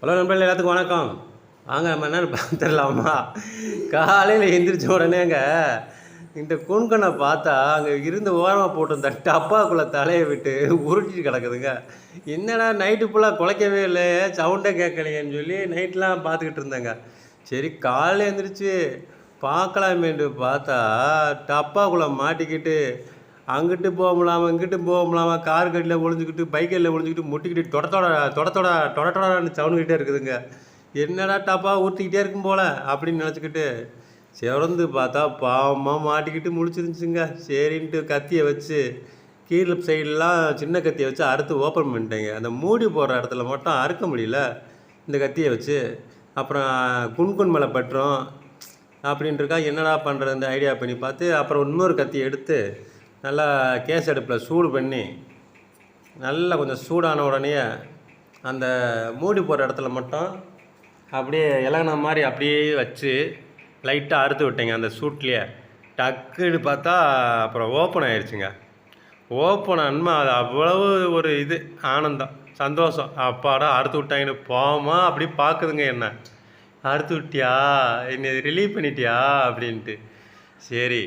Hello நண்பர்கள் எல்லாத்துக்கும் வணக்கம். வாங்க நம்ம என்னன்னு பார்த்துடலாமா? காலையில் எழுந்திரிச்ச உடனேங்க இந்த குண்கனை பார்த்தா அங்கே இருந்து ஓரமாக போட்டிருந்த டப்பாக்குள்ளே தலையை விட்டு உருட்டிட்டு கிடக்குதுங்க. என்னடா நைட்டு ஃபுல்லாக குலைக்கவே இல்லை சவுண்டே கேட்கலையேன்னு சொல்லி நைட்லாம் பார்த்துக்கிட்டு இருந்தேங்க. சரி காலையில் எழுந்திரிச்சு பார்க்கலாமேன்ட்டு பார்த்தா டப்பாக்குள்ளே மாட்டிக்கிட்டு அங்கிட்டு போக முடியாமல் இங்கிட்டு போக முடியாமல் கார் கட்டில் ஒழிஞ்சிக்கிட்டு பைக்கில் ஒழிஞ்சிக்கிட்டு முட்டிக்கிட்டு தொடத்தோட தொடத்தோட தொடத்தோட சவுண்டுக்கிட்டே இருக்குதுங்க. என்னடா டப்பா ஊற்றிக்கிட்டே இருக்கும் போல அப்படின்னு நினச்சிக்கிட்டு சிறந்து பார்த்தா பாவமாக மாட்டிக்கிட்டு முடிச்சிருந்துச்சுங்க சரின்ட்டு கத்தியை வச்சு கீழே சைடெலாம் சின்ன கத்தியை வச்சு அறுத்து ஓப்பன் பண்ணிட்டேங்க. அந்த மூடி போடுற இடத்துல மட்டும் அறுக்க முடியல இந்த கத்தியை வச்சு. அப்புறம் குன்குன் மேலே பட்டுரும் அப்படின்ட்டுருக்கா என்னடா பண்ணுறது இந்த ஐடியா பண்ணி பார்த்து அப்புறம் இன்னொரு கத்தியை எடுத்து நல்லா கேஸ் அடுப்பில் சூடு பண்ணி நல்லா கொஞ்சம் சூடான உடனே அந்த மூடி போடுற இடத்துல மட்டும் அப்படியே இலகுன மாதிரி அப்படியே வச்சு லைட்டாக அறுத்து விட்டேங்க அந்த சூட்லேயே. டக்குன்னு பார்த்தா அப்புறம் ஓப்பன் ஆயிடுச்சுங்க ஓப்பன் ஆனமா அது அவ்வளவு ஒரு இது ஆனந்தம் சந்தோஷம். அப்பாடா அறுத்து விட்டாங்கன்னு போமா அப்படி பார்க்குதுங்க என்ன. அறுத்து விட்டியா? என்னை ரிலீவ் பண்ணிட்டியா? அப்படின்ட்டு. சரி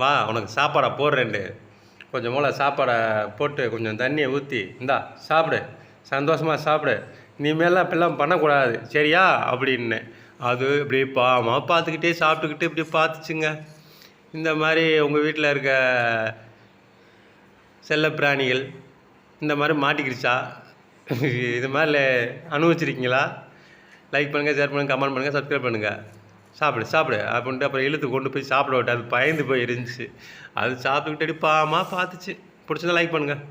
வா உனக்கு சாப்பாடை போடுறேன்ட்டு கொஞ்சம் மூளை சாப்பாடை போட்டு கொஞ்சம் தண்ணியை ஊற்றி இந்தா சாப்பிடு. சந்தோஷமாக சாப்பிடு. இனிமேலாம் இப்படிலாம் பண்ணக்கூடாது. சரியா? அப்படின்னு. அது இப்படி பாவமாக பார்த்துக்கிட்டே சாப்பிட்டுக்கிட்டு இப்படி பார்த்துச்சுங்க. இந்த மாதிரி உங்கள் வீட்டில் இருக்க செல்லப்பிராணிகள் இந்த மாதிரி மாட்டிக்கிடுச்சா இது மாதிரி அனுபவிச்சிருக்கீங்களா? லைக் பண்ணுங்கள் ஷேர் பண்ணுங்கள் கமெண்ட் பண்ணுங்கள் சப்ஸ்கிரைப் பண்ணுங்கள் சாப்பிடு சாப்பிடு. அப்படின்ட்டு அப்புறம் இழுத்து கொண்டு போய் சாப்பிட விட்டு அது பயந்து போய் இருந்துச்சு. அது சாப்பிட்டுக்கிட்டு பாமா பார்த்துச்சு. பிடிச்சதா லைக் பண்ணுங்கள்